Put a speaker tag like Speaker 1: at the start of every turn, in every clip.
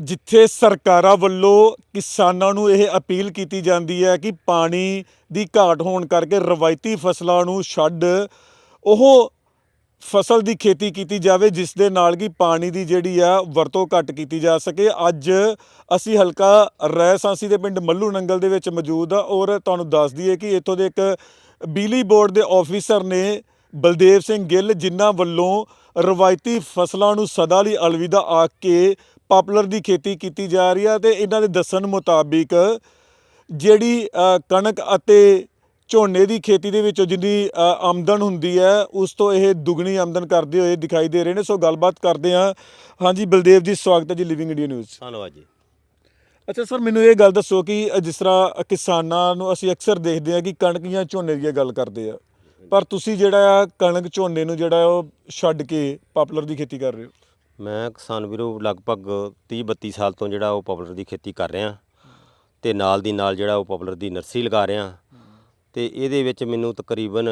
Speaker 1: ਜਿੱਥੇ ਸਰਕਾਰਾਂ ਵੱਲੋਂ ਕਿਸਾਨਾਂ ਨੂੰ ਇਹ ਅਪੀਲ ਕੀਤੀ ਜਾਂਦੀ ਹੈ ਕਿ ਪਾਣੀ ਦੀ ਘਾਟ ਹੋਣ ਕਰਕੇ ਰਵਾਇਤੀ ਫਸਲਾਂ ਨੂੰ ਛੱਡ ਉਹ ਫਸਲ ਦੀ ਖੇਤੀ ਕੀਤੀ ਜਾਵੇ, ਜਿਸ ਦੇ ਨਾਲ ਕਿ ਪਾਣੀ ਦੀ ਜਿਹੜੀ ਆ ਵਰਤੋਂ ਘੱਟ ਕੀਤੀ ਜਾ ਸਕੇ। ਅੱਜ ਅਸੀਂ ਹਲਕਾ ਰੈਸਾਂਸੀ ਦੇ ਪਿੰਡ ਮੱਲੂ ਨੰਗਲ ਦੇ ਵਿੱਚ ਮੌਜੂਦ ਆ ਔਰ ਤੁਹਾਨੂੰ ਦੱਸ ਦਈਏ ਕਿ ਇੱਥੋਂ ਦੇ ਇੱਕ ਬਿਜਲੀ ਬੋਰਡ ਦੇ ਆਫੀਸਰ ਨੇ ਬਲਦੇਵ ਸਿੰਘ ਗਿੱਲ ਜਿਨ੍ਹਾਂ ਵੱਲੋਂ ਰਵਾਇਤੀ ਫਸਲਾਂ ਨੂੰ ਸਦਾ ਲਈ ਅਲਵਿਦਾ ਆਖ ਕੇ ਪਾਪੂਲਰ ਦੀ ਖੇਤੀ ਕੀਤੀ ਜਾ ਰਹੀ ਆ ਤੇ ਇਹਨਾਂ ਦੇ ਦੱਸਣ ਮੁਤਾਬਿਕ ਜਿਹੜੀ ਕਣਕ ਅਤੇ ਝੋਨੇ ਦੀ ਖੇਤੀ ਦੇ ਵਿੱਚੋਂ ਜਿੰਨੀ ਆਮਦਨ ਹੁੰਦੀ ਹੈ ਉਸ ਤੋਂ ਇਹ ਦੁੱਗਣੀ ਆਮਦਨ ਕਰਦੇ ਹੋਏ ਦਿਖਾਈ ਦੇ ਰਹੇ ਨੇ। ਸੋ ਗੱਲਬਾਤ ਕਰਦੇ ਹਾਂ। ਹਾਂਜੀ ਬਲਦੇਵ ਜੀ ਸਵਾਗਤ ਹੈ ਜੀ ਲਿਵਿੰਗ ਇੰਡੀਆ ਨਿਊਜ਼
Speaker 2: ਧੰਨਵਾਦ ਜੀ।
Speaker 1: ਅੱਛਾ ਸਰ ਮੈਨੂੰ ਇਹ ਗੱਲ ਦੱਸੋ ਕਿ ਜਿਸ ਤਰ੍ਹਾਂ ਕਿਸਾਨਾਂ ਨੂੰ ਅਸੀਂ ਅਕਸਰ ਦੇਖਦੇ ਹਾਂ ਕਿ ਕਣਕ ਜਾਂ ਝੋਨੇ ਦੀ ਗੱਲ ਕਰਦੇ ਆ। ਪਰ ਤੁਸੀਂ ਜਿਹੜਾ ਆ ਕਣਕ ਝੋਨੇ ਨੂੰ ਜਿਹੜਾ ਉਹ ਛੱਡ ਕੇ ਪਾਪੂਲਰ ਦੀ ਖੇਤੀ ਕਰ ਰਹੇ ਹੋ?
Speaker 2: ਮੈਂ ਕਿਸਾਨ ਵੀਰੋ ਲਗਭਗ 30 32 ਸਾਲ ਤੋਂ ਜਿਹੜਾ ਉਹ ਪਪੂਲਰ ਦੀ ਖੇਤੀ ਕਰ ਰਿਹਾ। ਤੇ ਨਾਲ ਦੀ ਨਾਲ ਜਿਹੜਾ ਉਹ ਪਪੂਲਰ ਦੀ ਨਰਸਰੀ ਲਗਾ ਰਿਹਾ। ਤੇ ਇਹਦੇ ਵਿੱਚ ਮੈਨੂੰ ਤਕਰੀਬਨ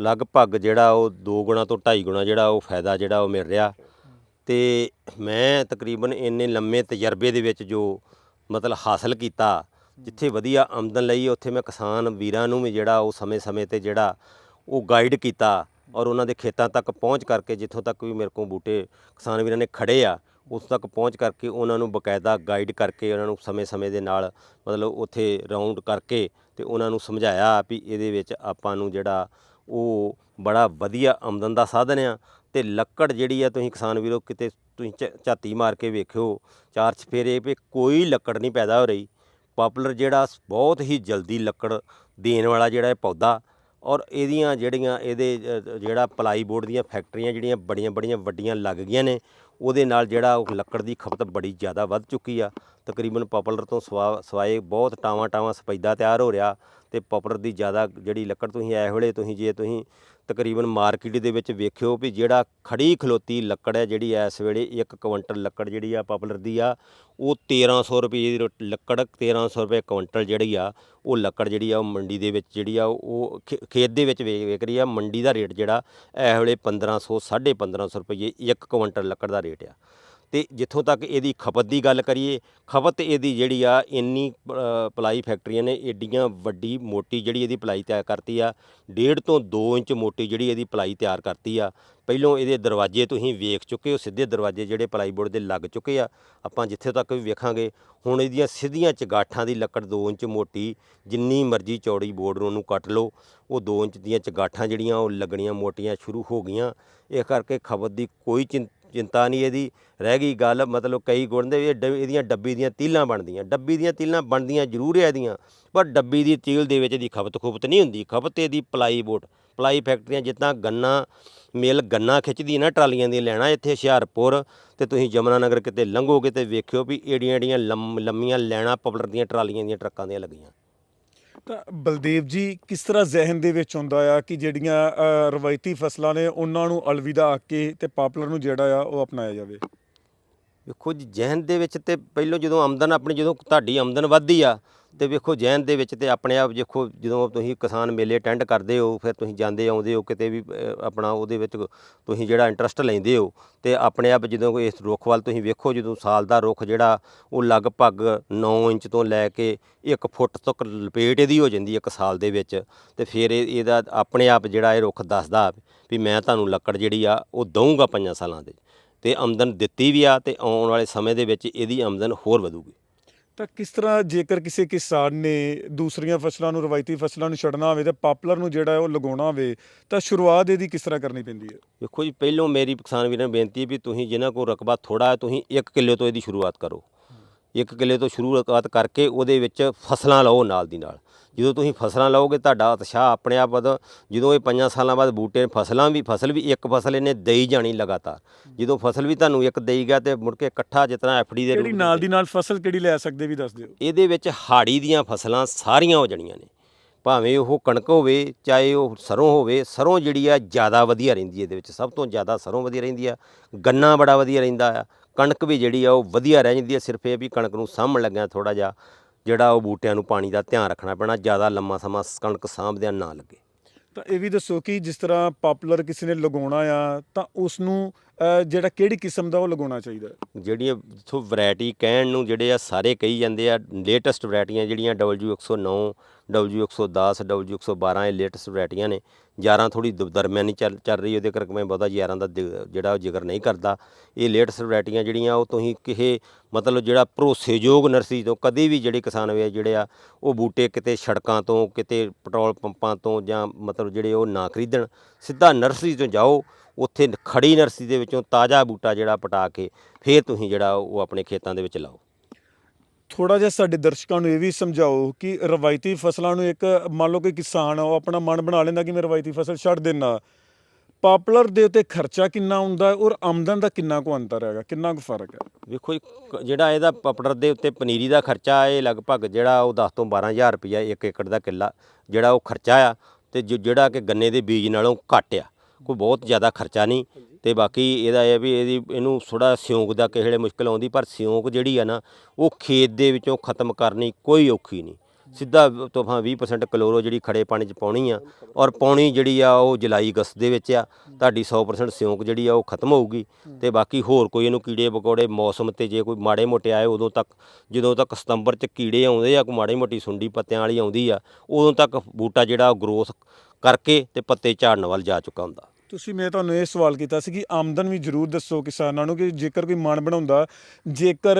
Speaker 2: ਲਗਭਗ ਜਿਹੜਾ ਉਹ 2 ਗੁਣਾ ਤੋਂ 2.5 ਗੁਣਾ ਜਿਹੜਾ ਉਹ ਫਾਇਦਾ ਜਿਹੜਾ ਉਹ ਮਿਲ ਰਿਹਾ। ਤੇ ਮੈਂ ਤਕਰੀਬਨ ਇੰਨੇ ਲੰਮੇ ਤਜਰਬੇ ਦੇ ਵਿੱਚ ਜੋ ਮਤਲਬ ਹਾਸਲ ਕੀਤਾ ਜਿੱਥੇ ਵਧੀਆ ਆਮਦਨ ਲਈ ਉੱਥੇ ਮੈਂ ਕਿਸਾਨ ਵੀਰਾਂ ਨੂੰ ਵੀ ਜਿਹੜਾ ਉਹ ਸਮੇਂ-ਸਮੇਂ ਤੇ ਜਿਹੜਾ ਉਹ ਗਾਈਡ ਕੀਤਾ ਔਰ ਉਹਨਾਂ ਦੇ ਖੇਤਾਂ ਤੱਕ ਪਹੁੰਚ ਕਰਕੇ ਜਿੱਥੋਂ ਤੱਕ ਵੀ ਮੇਰੇ ਕੋਲ ਬੂਟੇ ਕਿਸਾਨ ਵੀਰਾਂ ਨੇ ਖੜੇ ਆ, ਉਸ ਤੱਕ ਪਹੁੰਚ ਕਰਕੇ ਉਹਨਾਂ ਨੂੰ ਬਕਾਇਦਾ ਗਾਈਡ ਕਰਕੇ ਉਹਨਾਂ ਨੂੰ ਸਮੇਂ-ਸਮੇਂ ਦੇ ਨਾਲ ਮਤਲਬ ਉੱਥੇ ਰਾਉਂਡ ਕਰਕੇ ਤੇ ਉਹਨਾਂ ਨੂੰ ਸਮਝਾਇਆ ਵੀ ਇਹਦੇ ਵਿੱਚ ਆਪਾਂ ਨੂੰ ਜਿਹੜਾ ਉਹ ਬੜਾ ਵਧੀਆ ਆਮਦਨ ਦਾ ਸਾਧਨ ਆ ਤੇ ਲੱਕੜ ਜਿਹੜੀ ਆ ਤੁਸੀਂ ਕਿਸਾਨ ਵੀਰੋ ਕਿਤੇ ਤੁਸੀਂ ਝ- ਝਾਤੀ ਮਾਰ ਕੇ ਵੇਖਿਓ ਚਾਰ ਚਫੇਰੇ ਵੀ ਕੋਈ ਲੱਕੜ ਨਹੀਂ ਪੈਦਾ ਹੋ ਰਹੀ। ਪਾਪੂਲਰ ਜਿਹੜਾ ਬਹੁਤ ਹੀ ਜਲਦੀ ਲੱਕੜ ਦੇਣ ਵਾਲਾ ਜਿਹੜਾ ਇਹ ਪੌਦਾ ਔਰ ਇਹਦੀਆਂ ਜਿਹੜੀਆਂ ਇਹਦੇ ਜਿਹੜਾ ਪਲਾਈ ਬੋਰਡ ਦੀਆਂ ਫੈਕਟਰੀਆਂ ਜਿਹੜੀਆਂ ਬੜੀਆਂ ਬੜੀਆਂ ਵੱਡੀਆਂ ਲੱਗ ਗਈਆਂ ਨੇ, ਉਹਦੇ ਨਾਲ ਜਿਹੜਾ ਉਹ ਲੱਕੜ ਦੀ ਖਪਤ ਬੜੀ ਜ਼ਿਆਦਾ ਵੱਧ ਚੁੱਕੀ ਆ। ਤਕਰੀਬਨ ਪਾਪੂਲਰ ਤੋਂ ਸਵਾ, ਸਵਾਏ ਬਹੁਤ ਟਾਵਾਂ ਟਾਵਾਂ ਸਪੈਦਾ ਤਿਆਰ ਹੋ ਰਿਹਾ ਤੇ ਪਾਪੂਲਰ ਦੀ ਜ਼ਿਆਦਾ ਜਿਹੜੀ ਲੱਕੜ ਤੁਸੀਂ ਐ ਵੇਲੇ ਤੁਸੀਂ ਜੇ ਤੁਸੀਂ ਤਕਰੀਬਨ ਮਾਰਕੀਟ ਦੇ ਵਿੱਚ ਵੇਖਿਓ ਵੀ ਜਿਹੜਾ ਖੜੀ ਖਲੋਤੀ ਲੱਕੜ ਹੈ ਜਿਹੜੀ ਇਸ ਵੇਲੇ 1 ਕੁਇੰਟਲ ਲੱਕੜ ਜਿਹੜੀ ਆ ਪਾਪੂਲਰ ਦੀ ਆ, ਉਹ 1300 ਰੁਪਏ ਦੀ ਰੋ- ਲੱਕੜ 1300 ਰੁਪਏ ਕੁਇੰਟਲ ਜਿਹੜੀ ਆ, ਉਹ ਲੱਕੜ ਜਿਹੜੀ ਆ ਉਹ ਮੰਡੀ ਦੇ ਵਿੱਚ ਜਿਹੜੀ ਆ, ਉਹ ਖੇ- ਖੇਤ ਦੇ ਵਿੱਚ ਵੇ- ਵਿਕ ਰਹੀ ਆ, ਮੰਡੀ ਦਾ ਰੇਟ ਜਿਹੜਾ ਇਸ ਵੇਲੇ 1500 1550 ਰੁਪਏ 1 ਕੁਇੰਟਲ ਲੱਕੜ ਦਾ ਰੇਟ ਆ। ਅਤੇ ਜਿੱਥੋਂ ਤੱਕ ਇਹਦੀ ਖਪਤ ਦੀ ਗੱਲ ਕਰੀਏ ਖਪਤ ਇਹਦੀ ਜਿਹੜੀ ਆ ਇੰਨੀ ਅ, ਪਲਾਈ ਫੈਕਟਰੀਆਂ ਨੇ ਏਡੀਆਂ ਵੱਡੀ ਮੋਟੀ ਜਿਹੜੀ ਇਹਦੀ ਪਲਾਈ ਤਿਆਰ ਕਰਤੀ ਆ ਡੇਢ ਤੋਂ 2 ਇੰਚ ਮੋਟੀ ਜਿਹੜੀ ਇਹਦੀ ਪਲਾਈ ਤਿਆਰ ਕਰਤੀ ਆ। ਪਹਿਲੋਂ ਇਹਦੇ ਦਰਵਾਜ਼ੇ ਤੁਸੀਂ ਵੇਖ ਚੁੱਕੇ ਹੋ ਸਿੱਧੇ ਦਰਵਾਜ਼ੇ ਜਿਹੜੇ ਪਲਾਈ ਬੋਰਡ ਦੇ ਲੱਗ ਚੁੱਕੇ ਆ ਆਪਾਂ ਜਿੱਥੇ ਤੱਕ ਵੀ ਵੇਖਾਂਗੇ ਹੁਣ ਇਹਦੀਆਂ ਸਿੱਧੀਆਂ ਚਗਾਠਾਂ ਦੀ ਲੱਕੜ 2 ਇੰਚ ਮੋਟੀ ਜਿੰਨੀ ਮਰਜ਼ੀ ਚੌੜੀ ਬੋਰਡ ਨੂੰ ਉਹਨੂੰ ਕੱਟ ਲਓ ਉਹ 2 ਇੰਚ ਦੀਆਂ ਚਗਾਠਾਂ ਜਿਹੜੀਆਂ ਉਹ ਲੱਗਣੀਆਂ ਮੋਟੀਆਂ ਸ਼ੁਰੂ ਹੋ ਗਈਆਂ। ਇਹ ਕਰਕੇ ਖਪਤ ਦੀ ਕੋਈ ਚਿੰ- ਚਿੰਤਾ ਨਹੀਂ ਇਹਦੀ, ਰਹਿ ਗਈ ਗੱਲ, ਮਤਲਬ ਕਈ ਗੁਣ ਦੇ ਇਹ ਡ- ਇਹਦੀਆਂ ਡੱਬੀ ਦੀਆਂ ਤੀਲਾਂ ਬਣਦੀਆਂ। ਡੱਬੀ ਦੀਆਂ ਤੀਲਾਂ ਬਣਦੀਆਂ ਜ਼ਰੂਰ ਹੈ ਇਹਦੀਆਂ, ਪਰ ਡੱਬੀ ਦੀ ਤੀਲ ਦੇ ਵਿੱਚ ਇਹਦੀ ਖਪਤ ਖੁਪਤ ਨਹੀਂ ਹੁੰਦੀ। ਖਪਤ ਇਹਦੀ ਪਲਾਈ ਬੋਰਡ ਪਲਾਈ ਫੈਕਟਰੀਆਂ ਜਿੱਦਾਂ ਗੰਨਾ ਮਿਲ ਗੰਨਾ ਖਿੱਚਦੀ ਨਾ, ਟਰਾਲੀਆਂ ਦੀਆਂ ਲੈਣਾ ਇੱਥੇ ਹੁਸ਼ਿਆਰਪੁਰ, ਤੇ ਤੁਸੀਂ ਜਮਨਾ ਨਗਰ ਕਿਤੇ ਲੰਘੋਗੇ ਤੇ ਵੇਖਿਓ ਵੀ ਏਡੀਆਂ ਏਡੀਆਂ ਲੰਮ- ਲੰਮੀਆਂ ਲੈਣਾ ਪਬਲਰ ਦੀਆਂ ਟਰਾਲੀਆਂ ਦੀਆਂ ਟਰੱਕਾਂ ਦੀਆਂ ਲੱਗੀਆਂ।
Speaker 1: ਤਾਂ ਬਲਦੇਵ ਜੀ ਕਿਸ ਤਰ੍ਹਾਂ ਜ਼ਿਹਨ ਦੇ ਵਿੱਚ ਹੁੰਦਾ ਆ ਕਿ ਜਿਹੜੀਆਂ ਅ, ਰਵਾਇਤੀ ਫਸਲਾਂ ਨੇ ਉਹਨਾਂ ਨੂੰ ਅਲਵਿਦਾ ਆਖ ਕੇ ਤੇ ਪਾਪਲਰ ਨੂੰ ਜਿਹੜਾ ਆ ਉਹ ਅਪਣਾਇਆ ਜਾਵੇ?
Speaker 2: ਵੇਖੋ ਜੀ, ਜਹਿਨ ਦੇ ਵਿੱਚ ਤੇ ਪਹਿਲੋਂ ਜਦੋਂ ਆਮਦਨ ਆਪਣੀ, ਜਦੋਂ ਤੁਹਾਡੀ ਆਮਦਨ ਵੱਧਦੀ ਆ, ਤੇ ਵੇਖੋ ਜਹਿਨ ਦੇ ਵਿੱਚ ਤੇ ਆਪਣੇ ਆਪ ਦੇਖੋ ਜਦੋਂ ਤੁਸੀਂ ਕਿਸਾਨ ਮੇਲੇ ਅਟੈਂਡ ਕਰਦੇ ਹੋ, ਫਿਰ ਤੁਸੀਂ ਜਾਂਦੇ ਆਉਂਦੇ ਹੋ, ਕਿਤੇ ਵੀ ਆਪਣਾ ਉਹਦੇ ਵਿੱਚ ਤੁਸੀਂ ਜਿਹੜਾ ਇੰਟਰਸਟ ਲੈਂਦੇ ਹੋ, ਤੇ ਆਪਣੇ ਆਪ ਜਦੋਂ ਇਸ ਰੁੱਖ ਵੱਲ ਤੁਸੀਂ ਵੇਖੋ, ਜਦੋਂ ਸਾਲ ਦਾ ਰੁੱਖ ਜਿਹੜਾ, ਉਹ ਲਗਭਗ 9 ਇੰਚ ਤੋਂ ਲੈ ਕੇ 1 ਫੁੱਟ ਤੱਕ ਲਪੇਟ ਇਹਦੀ ਹੋ ਜਾਂਦੀ ਹੈ ਇੱਕ ਸਾਲ ਦੇ ਵਿੱਚ, ਤੇ ਫਿਰ ਇਹ, ਇਹਦਾ ਆਪਣੇ ਆਪ ਜਿਹੜਾ ਇਹ ਰੁੱਖ ਦੱਸਦਾ ਵੀ ਮੈਂ ਤੁਹਾਨੂੰ ਲੱਕੜ ਜਿਹੜੀ ਆ, ਉਹ ਦਊਂਗਾ ਪੰਜਾਂ ਸਾਲਾਂ ਦੇ। ਤੇ ਆਮਦਨ ਦਿੱਤੀ ਵੀ ਆ ਤੇ ਆਉਣ ਵਾਲੇ ਸਮੇਂ ਦੇ ਵਿੱਚ ਇਹਦੀ ਆਮਦਨ ਹੋਰ ਵਧੂਗੀ।
Speaker 1: ਤਾਂ ਕਿਸ ਤਰ੍ਹਾਂ ਜੇਕਰ ਕਿਸੇ ਕਿਸਾਨ ਨੇ ਦੂਸਰੀਆਂ ਫਸਲਾਂ ਨੂੰ ਰਵਾਇਤੀ ਫਸਲਾਂ ਨੂੰ ਛੱਡਣਾ ਹੋਵੇ ਤੇ ਪਾਪੂਲਰ ਨੂੰ ਜਿਹੜਾ ਉਹ ਲਗਾਉਣਾ ਹੋਵੇ ਤਾਂ ਸ਼ੁਰੂਆਤ ਇਹਦੀ ਕਿਸ ਤਰ੍ਹਾਂ ਕਰਨੀ ਪੈਂਦੀ ਹੈ?
Speaker 2: ਵੇਖੋ ਜੀ ਪਹਿਲੋਂ ਮੇਰੀ ਕਿਸਾਨ ਵੀਰਾਂ ਨੂੰ ਬੇਨਤੀ ਹੈ ਵੀ ਤੁਸੀਂ ਜਿਨ੍ਹਾਂ ਕੋਲ ਰਕਬਾ ਥੋੜਾ ਹੈ ਤੁਸੀਂ 1 ਕਿੱਲੇ ਤੋਂ ਇਹਦੀ ਸ਼ੁਰੂਆਤ ਕਰੋ। 1 ਕਿੱਲੇ ਤੋਂ ਸ਼ੁਰੂਆਤ ਕਰਕੇ ਉਹਦੇ ਵਿੱਚ ਫਸਲਾਂ ਲਾਓ ਨਾਲ ਦੀ ਨਾਲ। ਜਦੋਂ ਤੁਸੀਂ ਫਸਲਾਂ ਲਾਓਗੇ ਤੁਹਾਡਾ ਉਤਸ਼ਾਹ ਆਪਣੇ ਆਪ ਵਧ ਜਦੋਂ ਇਹ ਪੰਜਾਂ ਸਾਲਾਂ ਬਾਅਦ ਬੂਟੇ ਫਸਲਾਂ ਵੀ ਫਸਲ ਵੀ ਇੱਕ ਫਸਲ ਇਹਨੇ ਦੇਈ ਜਾਣੀ ਲਗਾਤਾਰ। ਜਦੋਂ ਫਸਲ ਵੀ ਤੁਹਾਨੂੰ ਇੱਕ ਦੇਈ ਗਿਆ ਤੇ ਮੁੜ ਕੇ ਇਕੱਠਾ ਜਿਤਨਾ ਐਫਡੀ ਦੇ
Speaker 1: ਕਿਹੜੀ ਨਾਲ ਦੀ ਨਾਲ ਫਸਲ ਕਿਹੜੀ ਲੈ ਸਕਦੇ ਵੀ ਦੱਸ ਦਿਓ।
Speaker 2: ਇਹਦੇ ਵਿੱਚ ਹਾੜੀ ਦੀਆਂ ਫਸਲਾਂ ਸਾਰੀਆਂ ਹੋ ਜਾਣੀਆਂ ਨੇ। ਭਾਵੇਂ ਉਹ ਕਣਕ ਹੋਵੇ ਚਾਹੇ ਉਹ ਸਰੋਂ ਹੋਵੇ ਸਰੋਂ ਜਿਹੜੀ ਆ ਜ਼ਿਆਦਾ ਵਧੀਆ ਰਹਿੰਦੀ ਹੈ ਇਹਦੇ ਵਿੱਚ। ਸਭ ਤੋਂ ਜ਼ਿਆਦਾ ਸਰੋਂ ਵਧੀਆ ਰਹਿੰਦੀ ਆ ਗੰਨਾ ਬੜਾ ਵਧੀਆ ਰਹਿੰਦਾ ਆ। ਕਣਕ ਵੀ ਜਿਹੜੀ ਆ ਉਹ ਵਧੀਆ ਰਹਿ ਜਾਂਦੀ ਹੈ ਸਿਰਫ ਇਹ ਵੀ ਕਣਕ ਨੂੰ ਸਾਂਭਣ ਲੱਗਿਆ ਥੋੜਾ ਜਿਹਾ। ਜਿਹੜਾ ਉਹ ਬੂਟਿਆਂ ਨੂੰ ਪਾਣੀ ਦਾ ਧਿਆਨ ਰੱਖਣਾ ਪੈਣਾ ਜ਼ਿਆਦਾ ਲੰਮਾ ਸਮਾਂ ਕਣਕ ਸਾਂਭਦਿਆਂ ਨਾ ਲੱਗੇ।
Speaker 1: ਤਾਂ ਇਹ ਵੀ ਦੱਸੋ ਕਿ ਜਿਸ ਤਰ੍ਹਾਂ ਪਾਪੂਲਰ ਕਿਸੇ ਨੇ ਲਗਾਉਣਾ ਆ ਤਾਂ ਉਸ ਨੂੰ ਜਿਹੜਾ ਕਿਹੜੀ ਕਿਸਮ ਦਾ ਉਹ ਲਗਾਉਣਾ ਚਾਹੀਦਾ
Speaker 2: ਜਿਹੜੀਆਂ ਜਿੱਥੋਂ ਵੈਰਾਈਟੀ ਕਹਿਣ ਨੂੰ ਜਿਹੜੇ ਆ ਸਾਰੇ ਕਹੀ ਜਾਂਦੇ ਆ ਲੇਟੈਸਟ ਵੈਰਾਈਟੀਆਂ ਜਿਹੜੀਆਂ W109 W110 W112 ਇਹ ਲੇਟੈਸਟ ਵੈਰਾਈਟੀਆਂ ਨੇ। 11 ਥੋੜੀ ਦਰਮਿਆਨੀ ਚੱਲ ਚੱਲ ਰਹੀ ਉਹਦੇ ਕਰਕੇ ਮੈਂ ਬਹੁਤਾ 11 ਦਾ ਦਿ- ਜਿਹੜਾ ਉਹ ਜ਼ਿਕਰ ਨਹੀਂ ਕਰਦਾ। ਇਹ ਲੇਟੈਸਟ ਵੈਰਾਈਟੀਆਂ ਜਿਹੜੀਆਂ, ਉਹ ਤੁਸੀਂ ਕਿਸੇ, ਮਤਲਬ ਜਿਹੜਾ ਭਰੋਸੇਯੋਗ ਨਰਸਰੀ ਤੋਂ ਕਦੇ ਵੀ ਜਿਹੜੇ ਕਿਸਾਨ ਵੇ ਜਿਹੜੇ ਆ, ਉਹ ਬੂਟੇ ਕਿਤੇ ਸੜਕਾਂ ਤੋਂ, ਕਿਤੇ ਪੈਟਰੋਲ ਪੰਪਾਂ ਤੋਂ ਜਾਂ ਮਤਲਬ ਜਿਹੜੇ ਉਹ ਨਾ ਖਰੀਦਣ, ਸਿੱਧਾ ਨਰਸਰੀ ਤੋਂ ਜਾਓ, ਉੱਥੇ ਖੜੀ ਨਰਸਰੀ ਦੇ ਵਿੱਚੋਂ ਤਾਜ਼ਾ ਬੂਟਾ ਜਿਹੜਾ ਪਟਾ ਕੇ, ਫਿਰ ਤੁਸੀਂ ਜਿਹੜਾ ਉਹ ਆਪਣੇ ਖੇਤਾਂ ਦੇ ਵਿੱਚ ਲਾਓ।
Speaker 1: ਥੋੜਾ ਜਿਹਾ ਸਾਡੇ ਦਰਸ਼ਕਾਂ ਨੂੰ ਇਹ ਵੀ ਸਮਝਾਓ ਕਿ ਰਵਾਇਤੀ ਫਸਲਾਂ ਨੂੰ ਇੱਕ ਮੰਨ ਲਓ ਕਿ ਕਿਸਾਨ ਆ ਉਹ ਆਪਣਾ ਮਨ ਬਣਾ ਲੈਂਦਾ ਕਿ ਮੈਂ ਰਵਾਇਤੀ ਫਸਲ ਛੱਡ ਦੇਣਾ ਪਾਪੂਲਰ ਦੇ ਉੱਤੇ ਖਰਚਾ ਕਿੰਨਾ ਹੁੰਦਾ ਹੈ ਔਰ ਆਮਦਨ ਦਾ ਕਿੰਨਾ ਕੁ ਅੰਤਰ ਹੈਗਾ ਕਿੰਨਾ ਕੁ ਫ਼ਰਕ ਹੈ?
Speaker 2: ਵੇਖੋ ਜੀ, ਕ- ਜਿਹੜਾ ਇਹਦਾ ਪਪੜਰ ਦੇ ਉੱਤੇ ਪਨੀਰੀ ਦਾ ਖਰਚਾ ਇਹ ਲਗਭਗ ਜਿਹੜਾ ਉਹ 10 ਤੋਂ 12000 ਰੁਪਇਆ ਇੱਕ ਏਕੜ ਦਾ ਕਿੱਲਾ ਜਿਹੜਾ ਉਹ ਖਰਚਾ ਆ ਤੇ ਜੋ- ਜਿਹੜਾ ਕਿ ਗੰਨੇ ਦੇ ਬੀਜ ਨਾਲੋਂ ਘੱਟ ਆ ਕੋਈ ਬਹੁਤ ਜ਼ਿਆਦਾ ਖਰਚਾ ਨਹੀਂ। ਤੇ ਬਾਕੀ ਇਹਦਾ ਇਹ ਆ ਵੀ ਇਹਦੀ, ਇਹਨੂੰ ਥੋੜਾ ਸਿਉਂਕ ਦਾ ਕਿਸੇ ਵੇਲੇ ਮੁਸ਼ਕਲ ਆਉਂਦੀ, ਪਰ ਸਿਉਂਕ ਜਿਹੜੀ ਆ ਨਾ, ਉਹ ਖੇਤ ਦੇ ਵਿੱਚੋਂ ਖਤਮ ਕਰਨੀ ਕੋਈ ਔਖੀ ਨਹੀਂ। ਸਿੱਧਾ ਤੋਫਾ 20% ਕਲੋਰੋ ਜਿਹੜੀ ਖੜੇ ਪਾਣੀ 'ਚ ਪਾਉਣੀ ਆ ਔਰ ਪਾਉਣੀ ਜਿਹੜੀ ਆ ਉਹ ਜੁਲਾਈ ਅਗਸਤ ਦੇ ਵਿੱਚ ਆ, ਤੁਹਾਡੀ 100% ਸਿਉਂਕ ਜਿਹੜੀ ਆ ਉਹ ਖਤਮ ਹੋਊਗੀ। ਤੇ ਬਾਕੀ ਹੋਰ ਕੋਈ ਇਹਨੂੰ ਕੀੜੇ ਪਕੌੜੇ ਮੌਸਮ ਤੇ ਜੇ ਕੋਈ ਮਾੜੇ ਮੋਟੇ ਆਏ ਉਦੋਂ ਤੱਕ, ਜਦੋਂ ਤੱਕ ਸਤੰਬਰ 'ਚ ਕੀੜੇ ਆਉਂਦੇ ਆ, ਕੋਈ ਮਾੜੀ ਮੋਟੀ ਸੁੰਡੀ ਪੱਤਿਆਂ ਵਾਲੀ ਆਉਂਦੀ ਆ, ਉਦੋਂ ਤੱਕ ਬੂਟਾ ਜਿਹੜਾ ਗਰੋਥ ਕਰਕੇ ਤੇ ਪੱਤੇ ਝਾੜਨ ਵੱਲ ਜਾ ਚੁੱਕਾ ਹੁੰਦਾ।
Speaker 1: ਤੁਸੀਂ ਮੈਂ ਤੁਹਾਨੂੰ ਇਹ ਸਵਾਲ ਕੀਤਾ ਸੀ ਕਿ ਆਮਦਨ ਵੀ ਜ਼ਰੂਰ ਦੱਸੋ ਕਿਸਾਨਾਂ ਨੂੰ ਕਿ ਜੇਕਰ ਕੋਈ ਮਨ ਬਣਾਉਂਦਾ, ਜੇਕਰ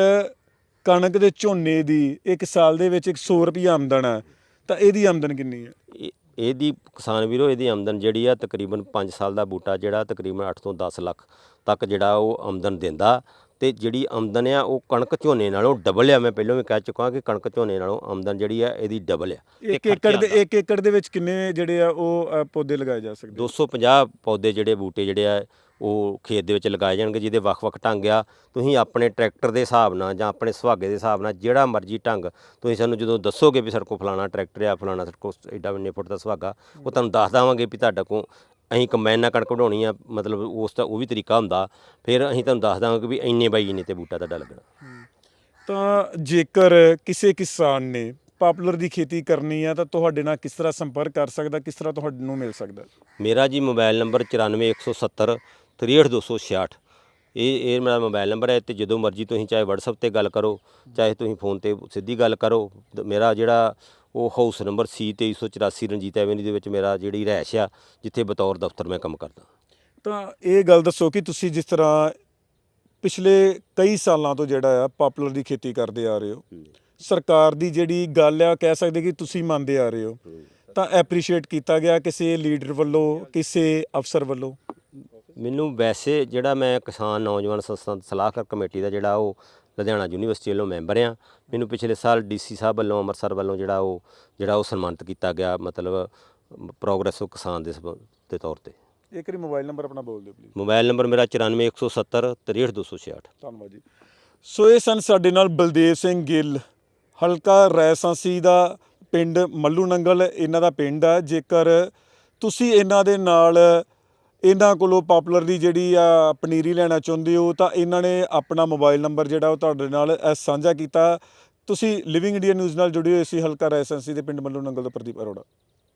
Speaker 1: ਕਣਕ ਦੇ ਝੋਨੇ ਦੀ ਇੱਕ ਸਾਲ ਦੇ ਵਿੱਚ 100 ਰੁਪਏ ਆਮਦਨ ਆ ਤਾਂ ਇਹਦੀ ਆਮਦਨ ਕਿੰਨੀ ਹੈ?
Speaker 2: ਇਹ- ਇਹਦੀ ਕਿਸਾਨ ਵੀਰੋ, ਇਹਦੀ ਆਮਦਨ ਜਿਹੜੀ ਆ ਤਕਰੀਬਨ 5 ਸਾਲ ਦਾ ਬੂਟਾ ਜਿਹੜਾ ਤਕਰੀਬਨ 8 ਤੋਂ 10 ਲੱਖ ਤੱਕ ਜਿਹੜਾ ਉਹ ਆਮਦਨ ਦਿੰਦਾ। ਤੇ ਜਿਹੜੀ ਆਮਦਨ ਆ ਉਹ ਕਣਕ ਝੋਨੇ ਨਾਲੋਂ ਡਬਲ ਆ। ਮੈਂ ਪਹਿਲਾਂ ਵੀ ਕਹਿ ਚੁੱਕਾ ਕਿ ਕਣਕ ਝੋਨੇ ਨਾਲੋਂ ਆਮਦਨ ਜਿਹੜੀ ਆ ਇਹਦੀ ਡਬਲ ਆ। ਤੇ
Speaker 1: ਇੱਕ ਏਕੜ ਦੇ
Speaker 2: ਖਰਚਾ
Speaker 1: ਇੱਕ ਏਕੜ ਦੇ ਵਿੱਚ ਕਿੰਨੇ ਜਿਹੜੇ ਆ ਉਹ ਅ, ਪੌਦੇ ਲਗਾਏ ਜਾ ਸਕਦੇ?
Speaker 2: 250 ਪੌਦੇ ਜਿਹੜੇ ਬੂਟੇ ਜਿਹੜੇ ਆ ਉਹ ਖੇਤ ਦੇ ਵਿੱਚ ਲਗਾਏ ਜਾਣਗੇ ਜਿਹਦੇ ਵੱਖ-ਵੱਖ ਢੰਗ ਆ। ਤੁਸੀਂ ਆਪਣੇ ਟਰੈਕਟਰ ਦੇ ਹਿਸਾਬ ਨਾਲ ਜਾਂ ਆਪਣੇ ਸੁਹਾਗੇ ਦੇ ਹਿਸਾਬ ਨਾਲ ਜਿਹੜਾ ਮਰਜ਼ੀ ਢੰਗ ਤੁਸੀਂ ਸਾਨੂੰ ਜਦੋਂ ਦੱਸੋਗੇ ਵੀ ਸਾਡੇ ਕੋਲ ਫਲਾਣਾ ਟਰੈਕਟਰ ਆ ਫਲਾਣਾ ਸਾਡੇ ਕੋਲ ਐਡਾ ਇੰਨੇ ਫੁੱਟ ਦਾ ਸੁਹਾਗਾ ਉਹ ਤੁਹਾਨੂੰ ਦੱਸ ਦੇਵਾਂਗੇ ਵੀ ਤੁਹਾਡੇ ਕੋਲ ਅਸੀਂ ਕੰਬਾਈਨ ਨਾਲ ਕਣਕ ਵਢਾਉਣੀ ਆ ਮਤਲਬ ਉਸ ਦਾ ਉਹ ਵੀ ਤਰੀਕਾ ਹੁੰਦਾ ਫਿਰ ਅਸੀਂ ਤੁਹਾਨੂੰ ਦੱਸ ਦੇਵਾਂਗੇ ਵੀ ਇੰਨੇ ਬਾਈ ਇੰਨੇ ਤੇ ਬੂਟਾ ਤੁਹਾਡਾ ਲੱਗਣਾ।
Speaker 1: ਤਾਂ ਜੇਕਰ ਕਿਸੇ ਕਿਸਾਨ ਨੇ ਪਾਪੂਲਰ ਦੀ ਖੇਤੀ ਕਰਨੀ ਹੈ ਤਾਂ ਤੁਹਾਡੇ ਨਾਲ ਕਿਸ ਤਰ੍ਹਾਂ ਸੰਪਰਕ ਕਰ ਸਕਦਾ ਕਿਸ ਤਰ੍ਹਾਂ ਤੁਹਾਨੂੰ ਮਿਲ ਸਕਦਾ?
Speaker 2: ਮੇਰਾ ਜੀ ਮੋਬਾਈਲ ਨੰਬਰ 94170 63266 ਇਹ ਇਹ ਮੇਰਾ ਮੋਬਾਈਲ ਨੰਬਰ ਹੈ ਤੇ ਜਦੋਂ ਮਰਜ਼ੀ ਤੁਸੀਂ ਚਾਹੇ WhatsApp ਤੇ ਗੱਲ ਕਰੋ ਚਾਹੇ ਤੁਸੀਂ ਫੋਨ ਤੇ ਸਿੱਧੀ ਗੱਲ ਕਰੋ ਮੇਰਾ ਜਿਹੜਾ ਉਹ ਹਾਊਸ ਨੰਬਰ ਸੀ 2384 ਰਣਜੀਤ ਐਵੇਨਿਊ ਦੇ ਵਿੱਚ ਮੇਰਾ ਜਿਹੜੀ ਰਹਿਸ਼ ਆ ਜਿੱਥੇ ਬਤੌਰ ਦਫ਼ਤਰ ਮੈਂ ਕੰਮ ਕਰਦਾ।
Speaker 1: ਤਾਂ ਇਹ ਗੱਲ ਦੱਸੋ ਕਿ ਤੁਸੀਂ ਜਿਸ ਤਰ੍ਹਾਂ ਪਿਛਲੇ ਕਈ ਸਾਲਾਂ ਤੋਂ ਜਿਹੜਾ ਆ ਪਾਪੂਲਰ ਦੀ ਖੇਤੀ ਕਰਦੇ ਆ ਰਹੇ ਹੋ ਸਰਕਾਰ ਦੀ ਜਿਹੜੀ ਗੱਲ ਆ ਕਹਿ ਸਕਦੇ ਕਿ ਤੁਸੀਂ ਮੰਨਦੇ ਆ ਰਹੇ ਹੋ। ਤਾਂ ਐਪਰੀਸ਼ੀਏਟ ਕੀਤਾ ਗਿਆ ਕਿਸੇ ਲੀਡਰ ਵੱਲੋਂ ਕਿਸੇ ਅਫਸਰ ਵੱਲੋਂ?
Speaker 2: ਮੈਨੂੰ ਵੈਸੇ ਜਿਹੜਾ ਮੈਂ ਕਿਸਾਨ ਨੌਜਵਾਨ ਸੰਸਥਾ ਸਲਾਹਕਾਰ ਕਮੇਟੀ ਦਾ ਜਿਹੜਾ ਉਹ ਲੁਧਿਆਣਾ ਯੂਨੀਵਰਸਿਟੀ ਵੱਲੋਂ ਮੈਂਬਰ ਆ ਮੈਨੂੰ ਪਿਛਲੇ ਸਾਲ ਡੀਸੀ ਸਾਹਿਬ ਵੱਲੋਂ ਅੰਮ੍ਰਿਤਸਰ ਵੱਲੋਂ ਜਿਹੜਾ ਉਹ ਜਿਹੜਾ ਉਹ ਸਨਮਾਨਿਤ ਕੀਤਾ ਗਿਆ ਮਤਲਬ ਪ੍ਰੋਗਰੈਸ ਕਿਸਾਨ ਦੇ ਸਬੰਧ ਦੇ ਤੌਰ ਤੇ।
Speaker 1: ਇੱਕ ਵਾਰੀ ਮੋਬਾਈਲ ਨੰਬਰ ਆਪਣਾ ਬੋਲ ਦਿਓ ਪਲੀਜ਼
Speaker 2: ਮੋਬਾਈਲ ਨੰਬਰ ਮੇਰਾ 94170 63266
Speaker 1: ਧੰਨਵਾਦ ਜੀ। ਸੋ ਇਹ ਸਨ ਸਾਡੇ ਨਾਲ ਬਲਦੇਵ ਸਿੰਘ ਗਿੱਲ। ਹਲਕਾ ਰੈਸਾਂਸੀ ਦਾ ਪਿੰਡ ਮੱਲੂ ਨੰਗਲ ਇਹਨਾਂ ਦਾ ਪਿੰਡ ਆ। ਜੇਕਰ ਤੁਸੀਂ ਇਹਨਾਂ ਦੇ ਨਾਲ ਇਹਨਾਂ ਕੋਲੋਂ ਪਾਪੂਲਰ ਦੀ ਜਿਹੜੀ ਆ ਪਨੀਰੀ ਲੈਣਾ ਚਾਹੁੰਦੇ ਹੋ ਤਾਂ ਇਹਨਾਂ ਨੇ ਆਪਣਾ ਮੋਬਾਈਲ ਨੰਬਰ ਜਿਹੜਾ ਉਹ ਤੁਹਾਡੇ ਨਾਲ ਸਾਂਝਾ ਕੀਤਾ। ਤੁਸੀਂ ਲਿਵਿੰਗ ਇੰਡੀਆ ਨਿਊਜ਼ ਨਾਲ ਜੁੜੇ ਹੋਏ ਸੀ ਹਲਕਾ ਰੈਸਾਂਸੀ ਦੇ ਪਿੰਡ ਮੱਲੂ ਨੰਗਲ ਤੋਂ ਪ੍ਰਦੀਪ ਅਰੋੜਾ।